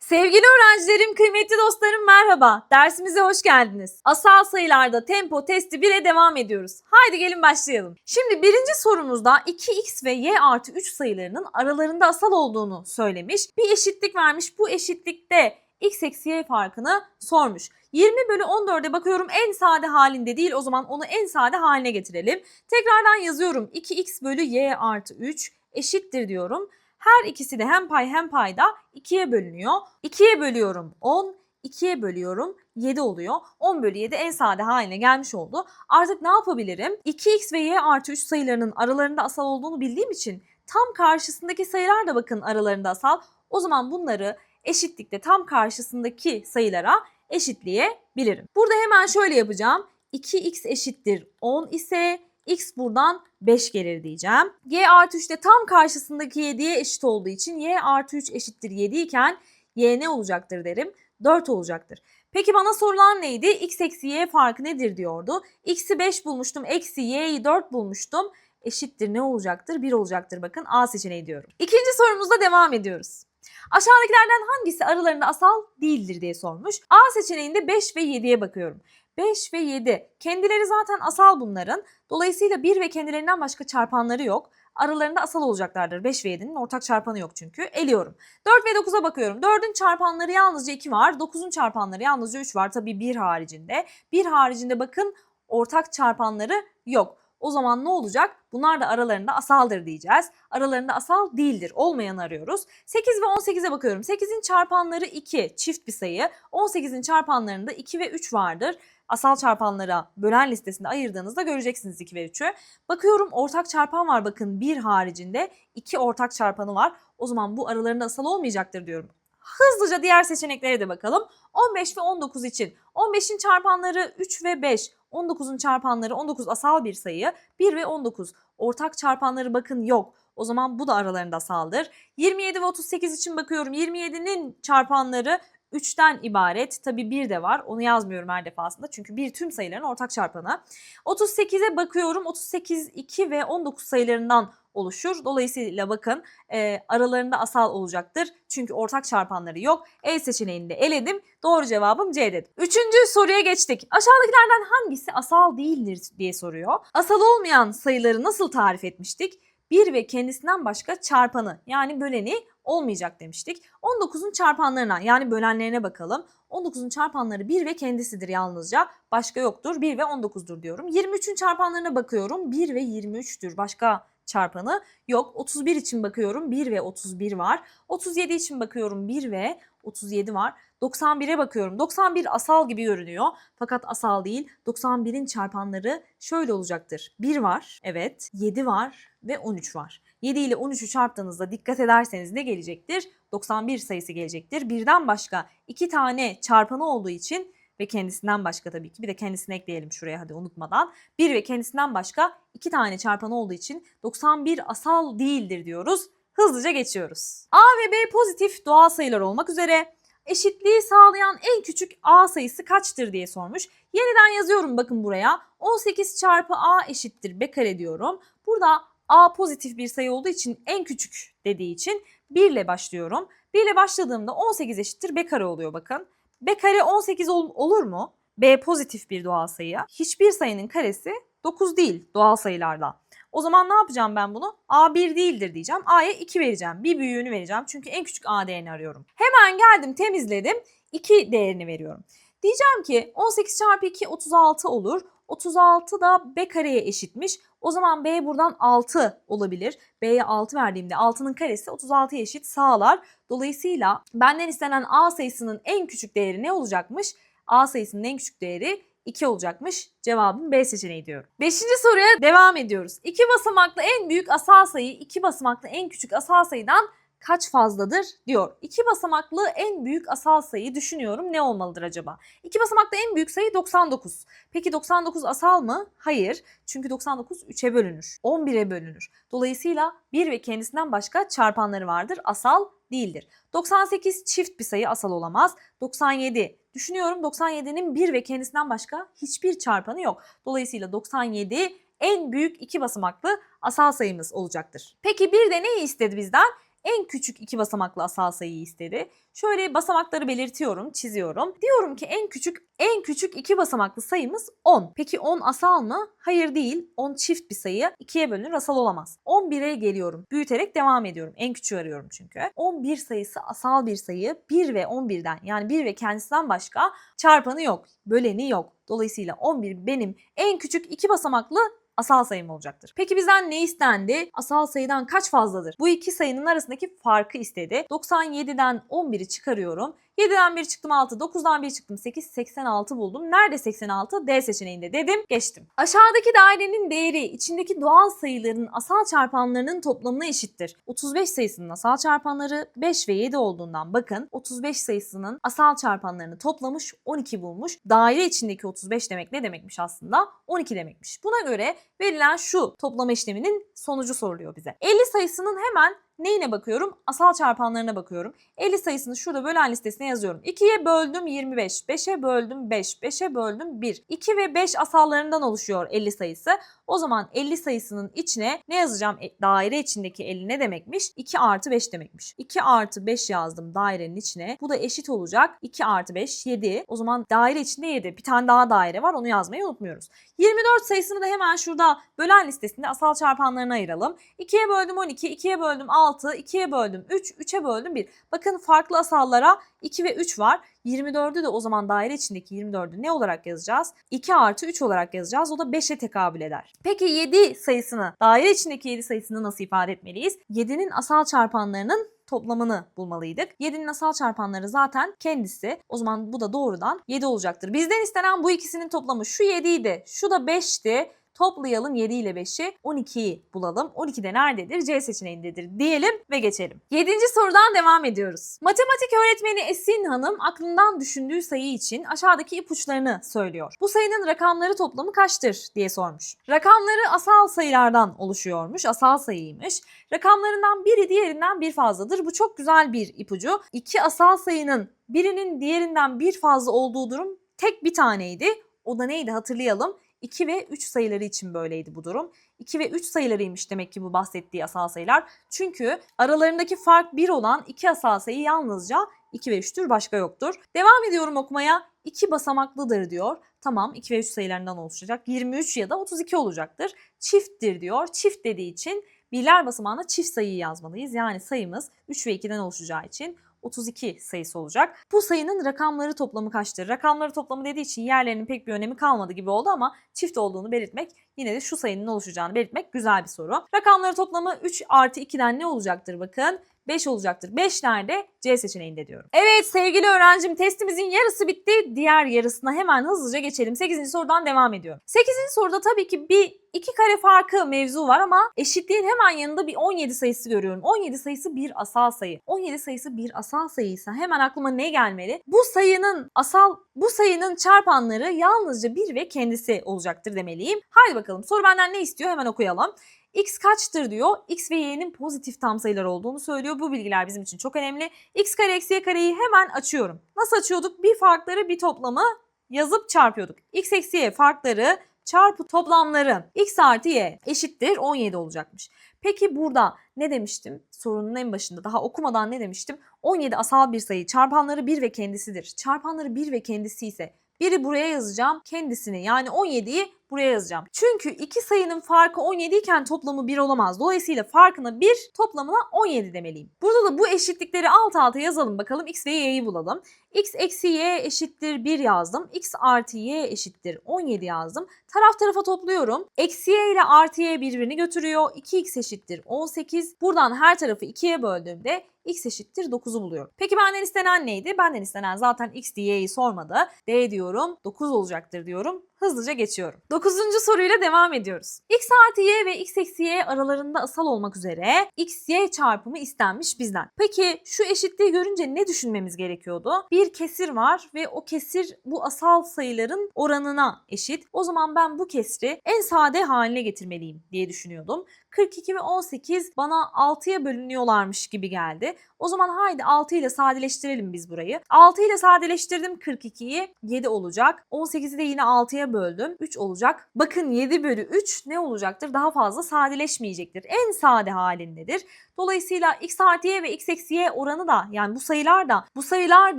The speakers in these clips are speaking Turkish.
Sevgili öğrencilerim, kıymetli dostlarım merhaba. Dersimize hoş geldiniz. Asal sayılarda tempo testi 1'e devam ediyoruz. Haydi gelin başlayalım. Şimdi birinci sorumuzda 2x ve y artı 3 sayılarının aralarında asal olduğunu söylemiş. Bir eşitlik vermiş. Bu eşitlikte x eksi y farkını sormuş. 20 bölü 14'e bakıyorum en sade halinde değil o zaman onu en sade haline getirelim. Tekrardan yazıyorum 2x bölü y artı 3 eşittir diyorum. Her ikisi de hem pay hem payda 2'ye bölünüyor. 2'ye bölüyorum 10, 2'ye bölüyorum 7 oluyor. 10 bölü 7 en sade haline gelmiş oldu. Artık ne yapabilirim? 2x ve y artı 3 sayılarının aralarında asal olduğunu bildiğim için tam karşısındaki sayılar da bakın aralarında asal. O zaman bunları eşitlikte tam karşısındaki sayılara eşitleyebilirim. Burada hemen şöyle yapacağım. 2x eşittir 10 ise x buradan 5 gelir diyeceğim. y artı 3 de tam karşısındaki 7'ye eşit olduğu için y artı 3 eşittir 7 iken y ne olacaktır derim? 4 olacaktır. Peki bana sorulan neydi? x eksi y farkı nedir diyordu. x'i 5 bulmuştum. Eksi y'yi 4 bulmuştum. Eşittir ne olacaktır? 1 olacaktır bakın A seçeneği diyorum. İkinci sorumuzda devam ediyoruz. Aşağıdakilerden hangisi aralarında asal değildir diye sormuş. A seçeneğinde 5 ve 7'ye bakıyorum. 5 ve 7 kendileri zaten asal bunların. Dolayısıyla 1 ve kendilerinden başka çarpanları yok. Aralarında asal olacaklardır. 5 ve 7'nin ortak çarpanı yok çünkü. Eliyorum. 4 ve 9'a bakıyorum. 4'ün çarpanları yalnızca 2 var. 9'un çarpanları yalnızca 3 var. Tabii 1 haricinde. 1 haricinde bakın ortak çarpanları yok. O zaman ne olacak? Bunlar da aralarında asaldır diyeceğiz. Aralarında asal değildir. Olmayanı arıyoruz. 8 ve 18'e bakıyorum. 8'in çarpanları 2 çift bir sayı. 18'in çarpanlarında 2 ve 3 vardır. Asal çarpanlara bölen listesinde ayırdığınızda göreceksiniz 2 ve 3'ü. Bakıyorum ortak çarpan var bakın 1 haricinde 2 ortak çarpanı var. O zaman bu aralarında asal olmayacaktır diyorum. Hızlıca diğer seçeneklere de bakalım. 15 ve 19 için 15'in çarpanları 3 ve 5, 19'un çarpanları 19 asal bir sayı, 1 ve 19 ortak çarpanları bakın yok. O zaman bu da aralarında asaldır. 27 ve 38 için bakıyorum. 27'nin çarpanları 3'ten ibaret. Tabi 1 de var. Onu yazmıyorum her defasında. Çünkü 1 tüm sayıların ortak çarpanı. 38'e bakıyorum. 38, 2 ve 19 sayılarından oluşur. Dolayısıyla bakın e, aralarında asal olacaktır. Çünkü ortak çarpanları yok. E seçeneğini de eledim. Doğru cevabım C dedim. Üçüncü soruya geçtik. Aşağıdakilerden hangisi asal değildir diye soruyor. Asal olmayan sayıları nasıl tarif etmiştik? 1 ve kendisinden başka çarpanı yani böleni olmayacak demiştik. 19'un çarpanlarına yani bölenlerine bakalım. 19'un çarpanları 1 ve kendisidir yalnızca. Başka yoktur. 1 ve 19'dur diyorum. 23'ün çarpanlarına bakıyorum. 1 ve 23'tür. Başka çarpanı yok. 31 için bakıyorum 1 ve 31 var. 37 için bakıyorum 1 ve 37 var. 91'e bakıyorum. 91 asal gibi görünüyor. Fakat asal değil. 91'in çarpanları şöyle olacaktır. 1 var. Evet. 7 var ve 13 var. 7 ile 13'ü çarptığınızda dikkat ederseniz ne gelecektir? 91 sayısı gelecektir. Birden başka iki tane çarpanı olduğu için ve kendisinden başka tabii ki bir de kendisini ekleyelim şuraya hadi unutmadan. 1 ve kendisinden başka iki tane çarpanı olduğu için 91 asal değildir diyoruz. Hızlıca geçiyoruz. A ve B pozitif doğal sayılar olmak üzere eşitliği sağlayan en küçük A sayısı kaçtır diye sormuş. Yeniden yazıyorum bakın buraya. 18 çarpı A eşittir B kare diyorum. Burada A pozitif bir sayı olduğu için en küçük dediği için 1 ile başlıyorum. 1 ile başladığımda 18 eşittir B kare oluyor bakın. B kare 18 ol- olur mu? B pozitif bir doğal sayı. Hiçbir sayının karesi 9 değil doğal sayılarla. O zaman ne yapacağım ben bunu? A 1 değildir diyeceğim. A'ya 2 vereceğim. Bir büyüğünü vereceğim. Çünkü en küçük A değerini arıyorum. Hemen geldim temizledim. 2 değerini veriyorum. Diyeceğim ki 18 çarpı 2 36 olur. 36 da B kareye eşitmiş. O zaman B buradan 6 olabilir. B'ye 6 verdiğimde 6'nın karesi 36'ya eşit sağlar. Dolayısıyla benden istenen A sayısının en küçük değeri ne olacakmış? A sayısının en küçük değeri 2 olacakmış. Cevabım B seçeneği diyorum. Beşinci soruya devam ediyoruz. İki basamaklı en büyük asal sayı iki basamaklı en küçük asal sayıdan kaç fazladır diyor. İki basamaklı en büyük asal sayı düşünüyorum ne olmalıdır acaba? İki basamaklı en büyük sayı 99. Peki 99 asal mı? Hayır. Çünkü 99 3'e bölünür. 11'e bölünür. Dolayısıyla 1 ve kendisinden başka çarpanları vardır. Asal değildir. 98 çift bir sayı asal olamaz. 97 düşünüyorum 97'nin 1 ve kendisinden başka hiçbir çarpanı yok. Dolayısıyla 97 en büyük iki basamaklı asal sayımız olacaktır. Peki bir de neyi istedi bizden? En küçük iki basamaklı asal sayıyı istedi. Şöyle basamakları belirtiyorum, çiziyorum. Diyorum ki en küçük en küçük iki basamaklı sayımız 10. Peki 10 asal mı? Hayır değil. 10 çift bir sayı. 2'ye bölünür asal olamaz. 11'e geliyorum. Büyüterek devam ediyorum. En küçüğü arıyorum çünkü. 11 sayısı asal bir sayı. 1 ve 11'den yani 1 ve kendisinden başka çarpanı yok. Böleni yok. Dolayısıyla 11 benim en küçük iki basamaklı asal sayım olacaktır. Peki bizden ne istendi? Asal sayıdan kaç fazladır? Bu iki sayının arasındaki farkı istedi. 97'den 11'i çıkarıyorum. 7'den 1 çıktım 6, 9'dan 1 çıktım 8, 86 buldum. Nerede 86? D seçeneğinde dedim, geçtim. Aşağıdaki dairenin değeri içindeki doğal sayıların asal çarpanlarının toplamına eşittir. 35 sayısının asal çarpanları 5 ve 7 olduğundan bakın 35 sayısının asal çarpanlarını toplamış 12 bulmuş. Daire içindeki 35 demek ne demekmiş aslında? 12 demekmiş. Buna göre verilen şu toplama işleminin sonucu soruluyor bize. 50 sayısının hemen neyine bakıyorum? Asal çarpanlarına bakıyorum. 50 sayısını şurada bölen listesine yazıyorum. 2'ye böldüm 25, 5'e böldüm 5, 5'e böldüm 1. 2 ve 5 asallarından oluşuyor 50 sayısı. O zaman 50 sayısının içine ne yazacağım? E, daire içindeki 50 ne demekmiş? 2 artı 5 demekmiş. 2 artı 5 yazdım dairenin içine. Bu da eşit olacak. 2 artı 5 7. O zaman daire içinde 7. Bir tane daha daire var onu yazmayı unutmuyoruz. 24 sayısını da hemen şurada bölen listesinde asal çarpanlarına ayıralım. 2'ye böldüm 12, 2'ye böldüm 6, 2'ye böldüm 3, 3'e böldüm 1. Bakın farklı asallara 2 ve 3 var. 24'ü de o zaman daire içindeki 24'ü ne olarak yazacağız? 2 artı 3 olarak yazacağız. O da 5'e tekabül eder. Peki 7 sayısını, daire içindeki 7 sayısını nasıl ifade etmeliyiz? 7'nin asal çarpanlarının toplamını bulmalıydık. 7'nin asal çarpanları zaten kendisi. O zaman bu da doğrudan 7 olacaktır. Bizden istenen bu ikisinin toplamı şu 7 idi, şu da 5'ti. Toplayalım 7 ile 5'i 12'yi bulalım. 12 de nerededir? C seçeneğindedir diyelim ve geçelim. 7. sorudan devam ediyoruz. Matematik öğretmeni Esin Hanım aklından düşündüğü sayı için aşağıdaki ipuçlarını söylüyor. Bu sayının rakamları toplamı kaçtır diye sormuş. Rakamları asal sayılardan oluşuyormuş. Asal sayıymış. Rakamlarından biri diğerinden bir fazladır. Bu çok güzel bir ipucu. İki asal sayının birinin diğerinden bir fazla olduğu durum tek bir taneydi. O da neydi hatırlayalım. 2 ve 3 sayıları için böyleydi bu durum. 2 ve 3 sayılarıymış demek ki bu bahsettiği asal sayılar. Çünkü aralarındaki fark 1 olan iki asal sayı yalnızca 2 ve 3'tür başka yoktur. Devam ediyorum okumaya. 2 basamaklıdır diyor. Tamam 2 ve 3 sayılarından oluşacak. 23 ya da 32 olacaktır. Çifttir diyor. Çift dediği için birler basamağına çift sayıyı yazmalıyız. Yani sayımız 3 ve 2'den oluşacağı için 32 sayısı olacak. Bu sayının rakamları toplamı kaçtır? Rakamları toplamı dediği için yerlerinin pek bir önemi kalmadı gibi oldu ama çift olduğunu belirtmek yine de şu sayının oluşacağını belirtmek güzel bir soru. Rakamları toplamı 3 artı 2'den ne olacaktır bakın? 5 olacaktır. 5 nerede? C seçeneğinde diyorum. Evet sevgili öğrencim testimizin yarısı bitti. Diğer yarısına hemen hızlıca geçelim. 8. sorudan devam ediyorum. 8. soruda tabii ki bir iki kare farkı mevzu var ama eşitliğin hemen yanında bir 17 sayısı görüyorum. 17 sayısı bir asal sayı. 17 sayısı bir asal sayıysa hemen aklıma ne gelmeli? Bu sayının asal bu sayının çarpanları yalnızca bir ve kendisi olacaktır demeliyim. Haydi bakalım soru benden ne istiyor hemen okuyalım. X kaçtır diyor. X ve y'nin pozitif tam sayılar olduğunu söylüyor. Bu bilgiler bizim için çok önemli. X kare eksi y kareyi hemen açıyorum. Nasıl açıyorduk? Bir farkları bir toplamı yazıp çarpıyorduk. X eksi y farkları çarpı toplamları x artı y eşittir 17 olacakmış. Peki burada ne demiştim? Sorunun en başında daha okumadan ne demiştim? 17 asal bir sayı çarpanları 1 ve kendisidir. Çarpanları 1 ve kendisi ise biri buraya yazacağım kendisini yani 17'yi buraya yazacağım. Çünkü iki sayının farkı 17 iken toplamı 1 olamaz. Dolayısıyla farkına 1 toplamına 17 demeliyim. Burada da bu eşitlikleri alt alta yazalım bakalım x ve y'yi bulalım. x eksi y eşittir 1 yazdım. x artı y eşittir 17 yazdım. Taraf tarafa topluyorum. Eksi y ile artı y birbirini götürüyor. 2x eşittir 18. Buradan her tarafı 2'ye böldüğümde x eşittir 9'u buluyorum. Peki benden istenen neydi? Benden istenen zaten x diye'yi sormadı. D diyorum 9 olacaktır diyorum. Hızlıca geçiyorum. Dokuzuncu soruyla devam ediyoruz. x artı y ve x eksi y aralarında asal olmak üzere x y çarpımı istenmiş bizden. Peki şu eşitliği görünce ne düşünmemiz gerekiyordu? Bir kesir var ve o kesir bu asal sayıların oranına eşit. O zaman ben bu kesri en sade haline getirmeliyim diye düşünüyordum. 42 ve 18 bana 6'ya bölünüyorlarmış gibi geldi. O zaman haydi 6 ile sadeleştirelim biz burayı. 6 ile sadeleştirdim 42'yi 7 olacak. 18'i de yine 6'ya böldüm 3 olacak. Bakın 7 bölü 3 ne olacaktır? Daha fazla sadeleşmeyecektir. En sade halindedir. Dolayısıyla x artı y ve x eksi y oranı da yani bu sayılar da bu sayılar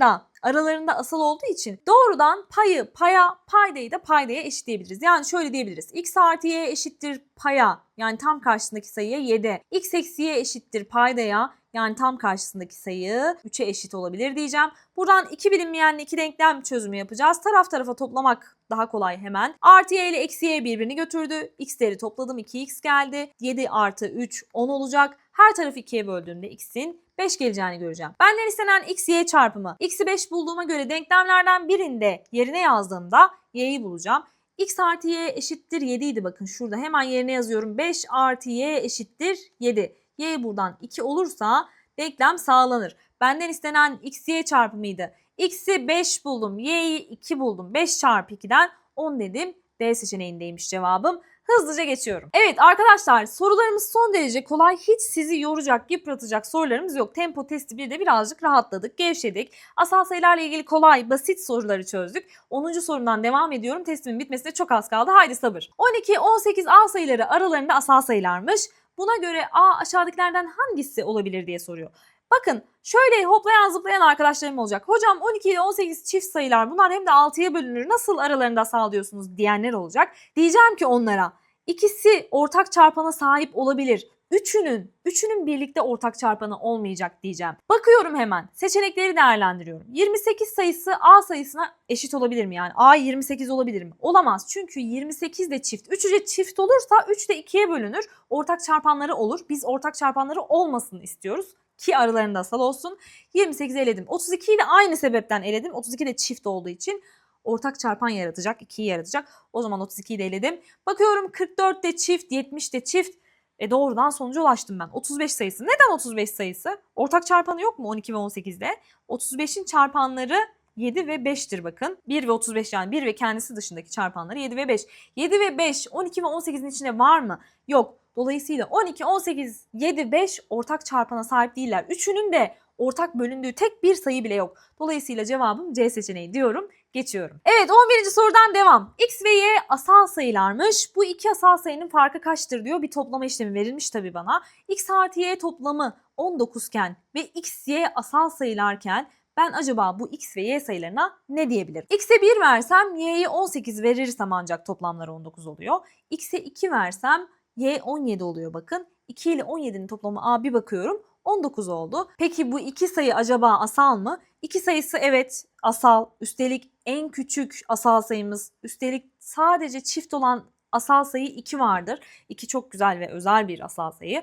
da aralarında asal olduğu için doğrudan payı paya paydayı da paydaya eşitleyebiliriz. Yani şöyle diyebiliriz. x artı y eşittir paya yani tam karşısındaki sayıya 7. x eksi y eşittir paydaya yani tam karşısındaki sayı 3'e eşit olabilir diyeceğim. Buradan iki bilinmeyenli iki denklem çözümü yapacağız. Taraf tarafa toplamak daha kolay hemen. Artı y ile eksi y birbirini götürdü. x'leri topladım 2x geldi. 7 artı 3 10 olacak. Her tarafı 2'ye böldüğümde x'in 5 geleceğini göreceğim. Benden istenen x y çarpımı. x'i 5 bulduğuma göre denklemlerden birinde yerine yazdığımda y'yi bulacağım. x artı y eşittir 7 idi bakın şurada hemen yerine yazıyorum. 5 artı y eşittir 7. y buradan 2 olursa denklem sağlanır. Benden istenen x y çarpımıydı. X'i 5 buldum, y'yi 2 buldum. 5 çarpı 2'den 10 dedim. D seçeneğindeymiş cevabım. Hızlıca geçiyorum. Evet arkadaşlar sorularımız son derece kolay. Hiç sizi yoracak, yıpratacak sorularımız yok. Tempo testi bir birazcık rahatladık, gevşedik. Asal sayılarla ilgili kolay, basit soruları çözdük. 10. sorumdan devam ediyorum. Testimin bitmesine çok az kaldı. Haydi sabır. 12, 18 A sayıları aralarında asal sayılarmış. Buna göre A aşağıdakilerden hangisi olabilir diye soruyor. Bakın şöyle hoplayan zıplayan arkadaşlarım olacak. Hocam 12 ile 18 çift sayılar bunlar hem de 6'ya bölünür nasıl aralarında sağlıyorsunuz diyenler olacak. Diyeceğim ki onlara ikisi ortak çarpana sahip olabilir. Üçünün, üçünün birlikte ortak çarpanı olmayacak diyeceğim. Bakıyorum hemen. Seçenekleri değerlendiriyorum. 28 sayısı A sayısına eşit olabilir mi? Yani A 28 olabilir mi? Olamaz. Çünkü 28 de çift. 3 de çift olursa 3 de 2'ye bölünür. Ortak çarpanları olur. Biz ortak çarpanları olmasını istiyoruz ki aralarında asal olsun. 28'i eledim. 32'yi de aynı sebepten eledim. 32 de çift olduğu için ortak çarpan yaratacak. 2'yi yaratacak. O zaman 32'yi de eledim. Bakıyorum 44 de çift, 70 de çift. E doğrudan sonuca ulaştım ben. 35 sayısı. Neden 35 sayısı? Ortak çarpanı yok mu 12 ve 18'de? 35'in çarpanları 7 ve 5'tir bakın. 1 ve 35 yani 1 ve kendisi dışındaki çarpanları 7 ve 5. 7 ve 5 12 ve 18'in içinde var mı? Yok. Dolayısıyla 12, 18, 7, 5 ortak çarpana sahip değiller. Üçünün de ortak bölündüğü tek bir sayı bile yok. Dolayısıyla cevabım C seçeneği diyorum. Geçiyorum. Evet 11. sorudan devam. X ve Y asal sayılarmış. Bu iki asal sayının farkı kaçtır diyor. Bir toplama işlemi verilmiş tabii bana. X artı Y toplamı 19 iken ve X, Y asal sayılarken ben acaba bu x ve y sayılarına ne diyebilirim? X'e 1 versem y'ye 18 verirsem ancak toplamları 19 oluyor. X'e 2 versem y 17 oluyor bakın. 2 ile 17'nin toplamı a bir bakıyorum 19 oldu. Peki bu iki sayı acaba asal mı? İki sayısı evet asal. Üstelik en küçük asal sayımız. Üstelik sadece çift olan asal sayı 2 vardır. 2 çok güzel ve özel bir asal sayı.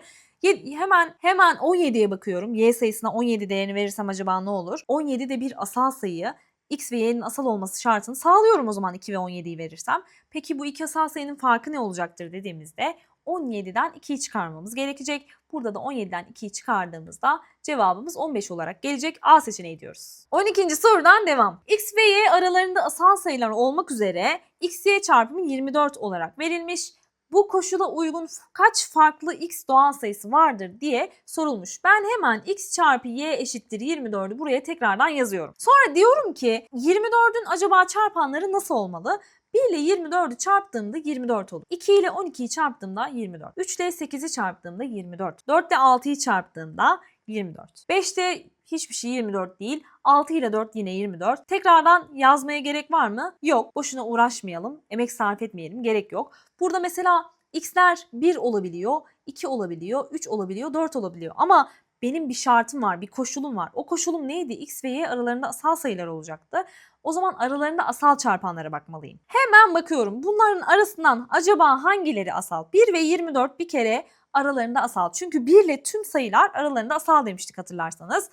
Hemen hemen 17'ye bakıyorum. Y sayısına 17 değerini verirsem acaba ne olur? 17 de bir asal sayı. X ve Y'nin asal olması şartını sağlıyorum o zaman 2 ve 17'yi verirsem. Peki bu iki asal sayının farkı ne olacaktır dediğimizde 17'den 2'yi çıkarmamız gerekecek. Burada da 17'den 2'yi çıkardığımızda cevabımız 15 olarak gelecek. A seçeneği diyoruz. 12. sorudan devam. X ve Y aralarında asal sayılar olmak üzere X, Y çarpımı 24 olarak verilmiş bu koşula uygun kaç farklı x doğal sayısı vardır diye sorulmuş. Ben hemen x çarpı y eşittir 24'ü buraya tekrardan yazıyorum. Sonra diyorum ki 24'ün acaba çarpanları nasıl olmalı? 1 ile 24'ü çarptığımda 24 olur. 2 ile 12'yi çarptığımda 24. 3 ile 8'i çarptığımda 24. 4 ile 6'yı çarptığımda 24. 5 de hiçbir şey 24 değil. 6 ile 4 yine 24. Tekrardan yazmaya gerek var mı? Yok. Boşuna uğraşmayalım. Emek sarf etmeyelim. Gerek yok. Burada mesela x'ler 1 olabiliyor, 2 olabiliyor, 3 olabiliyor, 4 olabiliyor. Ama benim bir şartım var, bir koşulum var. O koşulum neydi? X ve Y aralarında asal sayılar olacaktı. O zaman aralarında asal çarpanlara bakmalıyım. Hemen bakıyorum. Bunların arasından acaba hangileri asal? 1 ve 24 bir kere aralarında asal. Çünkü 1 ile tüm sayılar aralarında asal demiştik hatırlarsanız.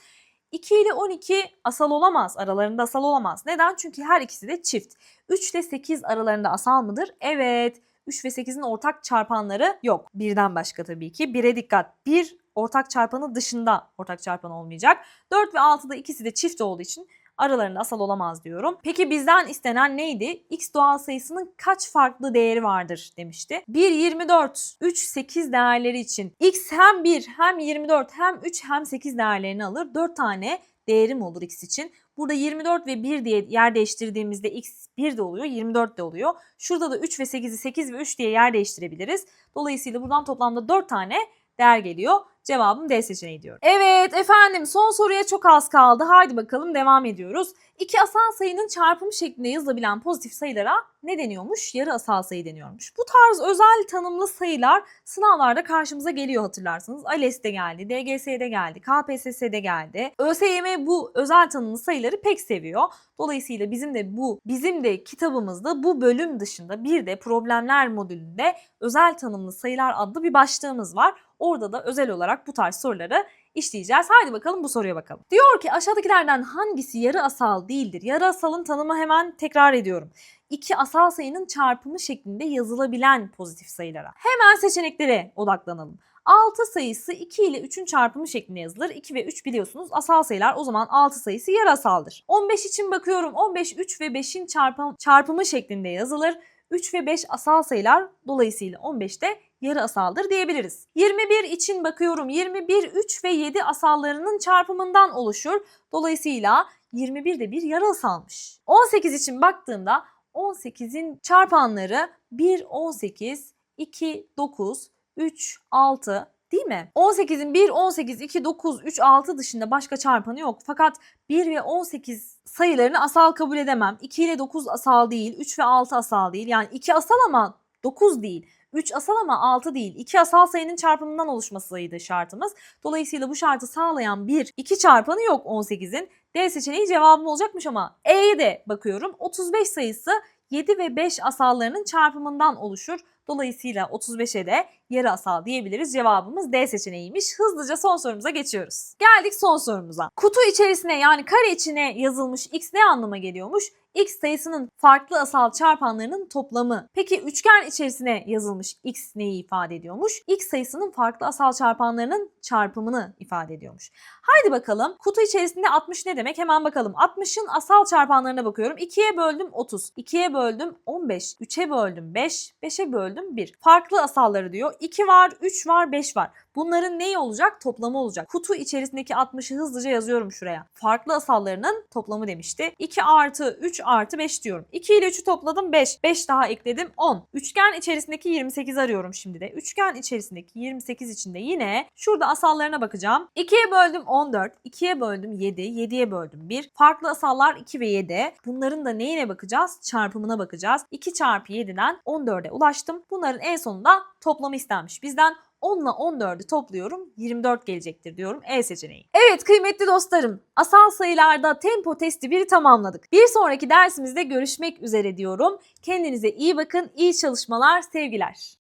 2 ile 12 asal olamaz. Aralarında asal olamaz. Neden? Çünkü her ikisi de çift. 3 ile 8 aralarında asal mıdır? Evet. 3 ve 8'in ortak çarpanları yok. Birden başka tabii ki. 1'e dikkat. 1 ortak çarpanı dışında ortak çarpan olmayacak. 4 ve 6'da ikisi de çift olduğu için Aralarında asal olamaz diyorum. Peki bizden istenen neydi? X doğal sayısının kaç farklı değeri vardır demişti. 1, 24, 3, 8 değerleri için X hem 1 hem 24 hem 3 hem 8 değerlerini alır. 4 tane değerim olur X için. Burada 24 ve 1 diye yer değiştirdiğimizde X 1 de oluyor, 24 de oluyor. Şurada da 3 ve 8'i 8 ve 3 diye yer değiştirebiliriz. Dolayısıyla buradan toplamda 4 tane değer geliyor. Cevabım D seçeneği diyorum. Evet efendim son soruya çok az kaldı. Haydi bakalım devam ediyoruz. İki asal sayının çarpımı şeklinde yazılabilen pozitif sayılara ne deniyormuş? Yarı asal sayı deniyormuş. Bu tarz özel tanımlı sayılar sınavlarda karşımıza geliyor hatırlarsınız. ALES'te geldi, DGS'de geldi, KPSS'de geldi. ÖSYM bu özel tanımlı sayıları pek seviyor. Dolayısıyla bizim de bu bizim de kitabımızda bu bölüm dışında bir de problemler modülünde özel tanımlı sayılar adlı bir başlığımız var. Orada da özel olarak bu tarz soruları işleyeceğiz. Haydi bakalım bu soruya bakalım. Diyor ki aşağıdakilerden hangisi yarı asal değildir? Yarı asalın tanımı hemen tekrar ediyorum. İki asal sayının çarpımı şeklinde yazılabilen pozitif sayılara. Hemen seçeneklere odaklanalım. 6 sayısı 2 ile 3'ün çarpımı şeklinde yazılır. 2 ve 3 biliyorsunuz asal sayılar o zaman 6 sayısı yarı asaldır. 15 için bakıyorum 15 3 ve 5'in çarpım, çarpımı şeklinde yazılır. 3 ve 5 asal sayılar dolayısıyla 15 de yarı asaldır diyebiliriz. 21 için bakıyorum 21 3 ve 7 asallarının çarpımından oluşur. Dolayısıyla 21 de bir yarı asalmış. 18 için baktığımda 18'in çarpanları 1 18 2 9 3 6 değil mi? 18'in 1, 18, 2, 9, 3, 6 dışında başka çarpanı yok. Fakat 1 ve 18 sayılarını asal kabul edemem. 2 ile 9 asal değil, 3 ve 6 asal değil. Yani 2 asal ama 9 değil. 3 asal ama 6 değil. 2 asal sayının çarpımından oluşmasıydı şartımız. Dolayısıyla bu şartı sağlayan bir 2 çarpanı yok 18'in. D seçeneği cevabım olacakmış ama E'ye de bakıyorum. 35 sayısı 7 ve 5 asallarının çarpımından oluşur. Dolayısıyla 35'e de yarı asal diyebiliriz. Cevabımız D seçeneğiymiş. Hızlıca son sorumuza geçiyoruz. Geldik son sorumuza. Kutu içerisine yani kare içine yazılmış x ne anlama geliyormuş? x sayısının farklı asal çarpanlarının toplamı. Peki üçgen içerisine yazılmış x neyi ifade ediyormuş? x sayısının farklı asal çarpanlarının çarpımını ifade ediyormuş. Haydi bakalım kutu içerisinde 60 ne demek? Hemen bakalım. 60'ın asal çarpanlarına bakıyorum. 2'ye böldüm 30, 2'ye böldüm 15, 3'e böldüm 5, 5'e böldüm 1. Farklı asalları diyor. 2 var, 3 var, 5 var. Bunların neyi olacak? Toplamı olacak. Kutu içerisindeki 60'ı hızlıca yazıyorum şuraya. Farklı asallarının toplamı demişti. 2 artı 3 artı 5 diyorum. 2 ile 3'ü topladım 5. 5 daha ekledim 10. Üçgen içerisindeki 28 arıyorum şimdi de. Üçgen içerisindeki 28 içinde yine şurada asallarına bakacağım. 2'ye böldüm 14. 2'ye böldüm 7. 7'ye böldüm 1. Farklı asallar 2 ve 7. Bunların da neyine bakacağız? Çarpımına bakacağız. 2 çarpı 7'den 14'e ulaştım. Bunların en sonunda toplamı istenmiş bizden. 10 ile 14'ü topluyorum 24 gelecektir diyorum E seçeneği. Evet kıymetli dostlarım asal sayılarda tempo testi 1'i tamamladık. Bir sonraki dersimizde görüşmek üzere diyorum. Kendinize iyi bakın, iyi çalışmalar, sevgiler.